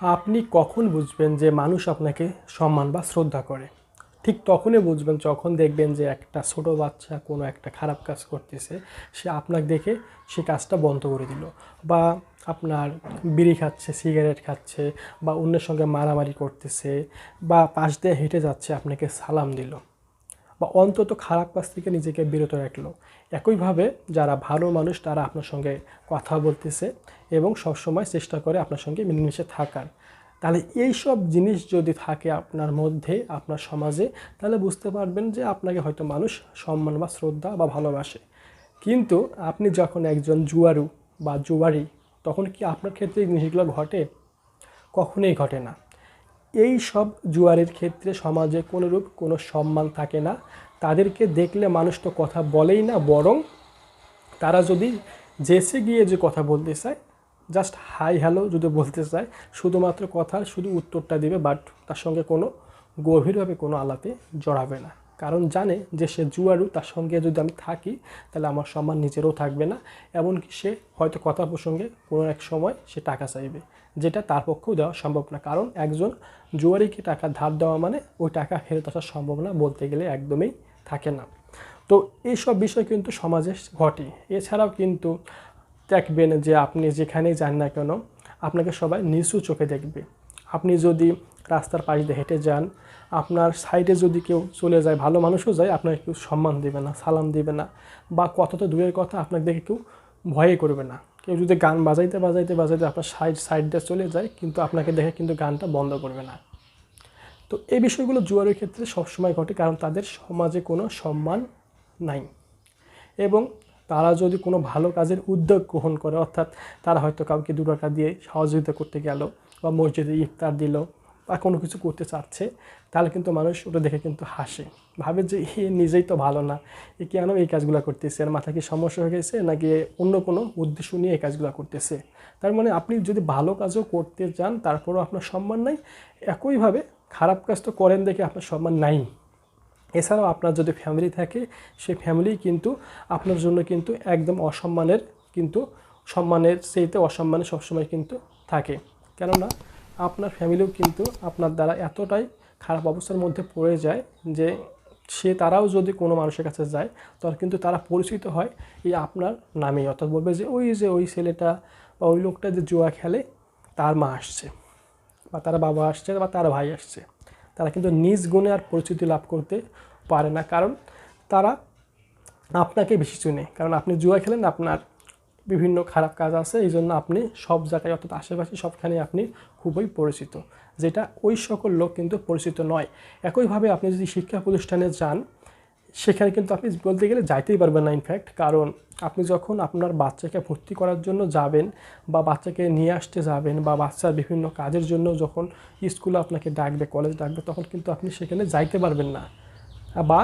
আপনি কখন বুঝবেন যে মানুষ আপনাকে সম্মান বা শ্রদ্ধা করে? ঠিক তখনই বুঝবেন যখন দেখবেন যে একটা ছোট বাচ্চা কোনো একটা খারাপ কাজ করতেছে, সে আপনাকে দেখে সে কাজটা বন্ধ করে দিল বা আপনার বিড়ি খাচ্ছে, সিগারেট খাচ্ছে বা অন্যের সঙ্গে মারামারি করতেছে বা পাশ দিয়ে হেঁটে যাচ্ছে, আপনাকে সালাম দিল। বা অন্তত খারাপ কাজ থেকে নিজেকে বিরত রাখল। একইভাবে যারা ভালো মানুষ, তারা আপনার সঙ্গে কথা বলতেছে এবং সবসময় চেষ্টা করে আপনার সঙ্গে মিলেমিশে থাকার। তাহলে এই সব জিনিস যদি থাকে আপনার মধ্যে, আপনার সমাজে, তাহলে বুঝতে পারবেন যে আপনাকে হয়তো মানুষ সম্মান বা শ্রদ্ধা বা ভালোবাসে। কিন্তু আপনি যখন একজন জুয়ারু বা জুয়ারি, তখন কি আপনার ক্ষেত্রে এই জিনিসগুলো ঘটে? কখনোই ঘটে না। এই সব জুয়ারের ক্ষেত্রে সমাজে কোনোরূপ কোনো সম্মান থাকে না। তাদেরকে দেখলে মানুষ তো কথা বলেই না, বরং তারা যদি জেসে গিয়ে যে কথা বলতে চায় জাস্ট হাই হ্যালো যদি বলতে চায়, শুধুমাত্র কথার শুধু উত্তরটা দিবে বাট তার সঙ্গে কোনো গভীরভাবে কোনো আলাপে জড়াবে না। কারণ জানে যে সে জুয়ারু, তার সঙ্গে যদি আমি থাকি, তাহলে আমার সম্মান নিজেরও থাকবে না। এমনকি সে হয়তো কথা প্রসঙ্গে কোনো এক সময় সে টাকা চাইবে। যেটা তার পক্ষেও দেওয়া সম্ভব না। কারণ একজন জুয়ারিকে টাকা ধার দেওয়া মানে ওই টাকা ফেরত আসা সম্ভব না বলতে গেলে একদমই থাকে না। তো এইসব বিষয় কিন্তু সমাজে ঘটে। এছাড়াও কিন্তু দেখবেন যে আপনি যেখানেই যান না কেন, আপনাকে সবাই নিচু চোখে দেখবে। আপনি যদি রাস্তার পাশ দিয়ে হেঁটে যান, আপনার সাইডে যদি কেউ চলে যায়, ভালো মানুষও যায়, আপনাকে কেউ সম্মান দেবে না, সালাম দেবে না, বা কত তো দূরের কথা আপনাকে দেখে কেউ ভয়ে করবে না। কেউ যদি গান বাজাইতে বাজাইতে বাজাইতে আপনার সাইড সাইড দিয়ে চলে যায়, কিন্তু আপনাকে দেখে কিন্তু গানটা বন্ধ করবে না। তো এই বিষয়গুলো জুয়ারের ক্ষেত্রে সবসময় ঘটে, কারণ তাদের সমাজে কোনো সম্মান নাই। এবং তারা যদি কোনো ভালো কাজের উদ্যোগ গ্রহণ করে, অর্থাৎ তারা হয়তো কাউকে দু টাকা দিয়ে সহযোগিতা করতে গেল বা মসজিদে ইফতার দিল বা কোনো কিছু করতে চাচ্ছে, তাহলে কিন্তু মানুষ ওটা দেখে কিন্তু হাসে। ভাবে যে, এ, নিজেই তো ভালো না। এ কেন এই কাজগুলো করতেছে? আর মাথা কি সমস্যা হয়ে গেছে? নাকি অন্য কোনো উদ্দেশ্য নিয়ে এই কাজগুলো করতেছে? তার মানে আপনি যদি ভালো কাজও করতে চান, তারপরেও আপনার সম্মান নাই। একইভাবে খারাপ কাজ তো করেন দেখে আপনার সম্মান নাই। এছাড়াও আপনার যদি ফ্যামিলি থাকে সেই ফ্যামিলি কিন্তু আপনার জন্য কিন্তু একদম অসম্মানের কিন্তু সম্মানের সেইতে অসম্মানে সবসময় কিন্তু থাকে। কেননা আপনার ফ্যামিলিও কিন্তু আপনার দ্বারা এতটাই খারাপ অবস্থার মধ্যে পড়ে যায় যে সে তারাও যদি কোনো মানুষের কাছে যায় তখন কিন্তু তারা পরিচিত হয় এই আপনার নামেই। অর্থাৎ বলবে যে ওই যে ওই ছেলেটা বা ওই লোকটা যে জুয়া খেলে, তার মা আসছে বা তার বাবা আসছে বা তার ভাই আসছে। তারা কিন্তু নিজ গুণে আর পরিচিতি লাভ করতে পারে না। কারণ তারা আপনাকে বেশি চুনে। কারণ আপনি জুয়া খেলেন, আপনার বিভিন্ন খারাপ কাজ আছে, এই জন্য আপনি সব জায়গায়, অর্থাৎ আশেপাশে সবখানে আপনি খুবই পরিচিত, যেটা ওই সকল লোক কিন্তু পরিচিত নয়। একইভাবে আপনি যদি শিক্ষা প্রতিষ্ঠানে যান, সেখানে কিন্তু আপনি বলতে গেলে যাইতেই পারবেন না ইনফ্যাক্ট কারণ আপনি যখন আপনার বাচ্চাকে ভর্তি করার জন্য যাবেন বা বাচ্চাকে নিয়ে আসতে যাবেন বা বাচ্চার বিভিন্ন কাজের জন্য যখন স্কুলে আপনাকে ডাকবে কলেজ ডাকবে, তখন কিন্তু আপনি সেখানে যাইতে পারবেন না। বা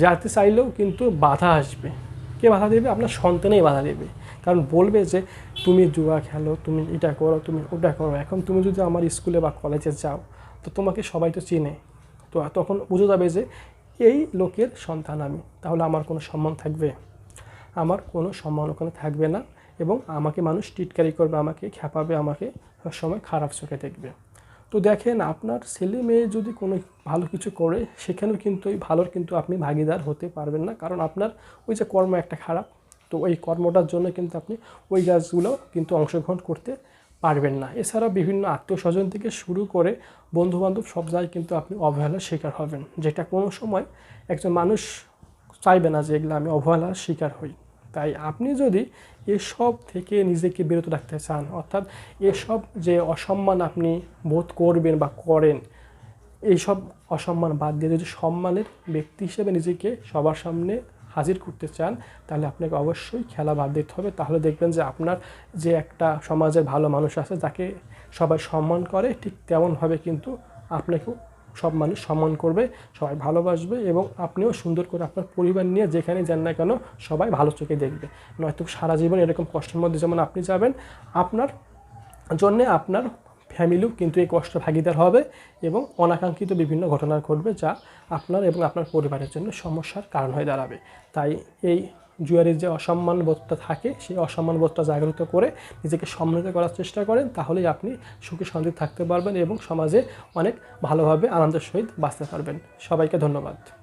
যেতে চাইলেও কিন্তু বাধা আসবে। কে বাধা দেবে? আপনার সন্তানেই বাধা দেবে। কারণ বলবে যে, তুমি জুয়া খেলো, তুমি এটা করো, তুমি ওটা করো। এখন তুমি যদি আমার স্কুলে বা কলেজে যাও, তো তোমাকে সবাই তো চিনে। তো তখন বুঝে যাবে যে, এই লোকের সন্তান আমি, তাহলে আমার কোনো সম্মান থাকবে? আমার কোনো সম্মান ওখানে থাকবে না এবং আমাকে মানুষ টিটকারি করবে, আমাকে খ্যাপাবে আমাকে সবসময় খারাপ চোখে দেখবে। তো দেখেন আপনার ছেলে মেয়ে যদি কোনো ভালো কিছু করে, সেখানেও কিন্তু ওই ভালোর কিন্তু আপনি ভাগিদার হতে পারবেন না। কারণ আপনার ওই যে কর্ম একটা খারাপ, তো ওই কর্মটার জন্য কিন্তু আপনি ওই গাছগুলো কিন্তু অংশগ্রহণ করতে পারবেন না। এছাড়া বিভিন্ন আত্মীয় স্বজন থেকে শুরু করে বন্ধুবান্ধব সব জায়গায় কিন্তু আপনি অবহেলার শিকার হবেন, যেটা কোনো সময় একজন মানুষ চাইবে না যে এগুলো আমি অবহেলার শিকার হই। তাই আপনি যদি এসব থেকে নিজেকে বিরত রাখতে চান, অর্থাৎ এসব যে অসম্মান আপনি বোধ করবেন বা করেন, এইসব অসম্মান বাদ দিয়ে যদি সম্মানের ব্যক্তি হিসেবে নিজেকে সবার সামনে হাজির করতে চান, তাহলে আপনাকে অবশ্যই খেলা বাদ দিতে হবে। তাহলে দেখবেন যে আপনার যে একটা সমাজের ভালো মানুষ আছে, যাকে সবাই সম্মান করে, ঠিক তেমনভাবে কিন্তু আপনাকেও সব মানুষ সম্মান করবে, সবাই ভালোবাসবে এবং আপনিও সুন্দর করে আপনার পরিবার নিয়ে যেখানে যান না কেন সবাই ভালো চোখে দেখবে। নয়তো সারা জীবন এরকম কষ্টের মধ্যে যেমন আপনি যাবেন, আপনার জন্যে আপনার ফ্যামিলিও কিন্তু এই কষ্ট ভাগিদার হবে এবং অনাকাঙ্ক্ষিত বিভিন্ন ঘটনা ঘটবে যা আপনার এবং আপনার পরিবারের জন্য সমস্যার কারণ হয়ে দাঁড়াবে। তাই এই জুয়ারির যে অসম্মান বোধটা থাকে, সেই অসম্মান বোধটা জাগ্রত করে নিজেকে সম্মানিত করার চেষ্টা করেন, তাহলেই আপনি সুখে শান্তি থাকতে পারবেন এবং সমাজে অনেক ভালোভাবে আনন্দের সহিত বাঁচতে পারবেন। সবাইকে ধন্যবাদ।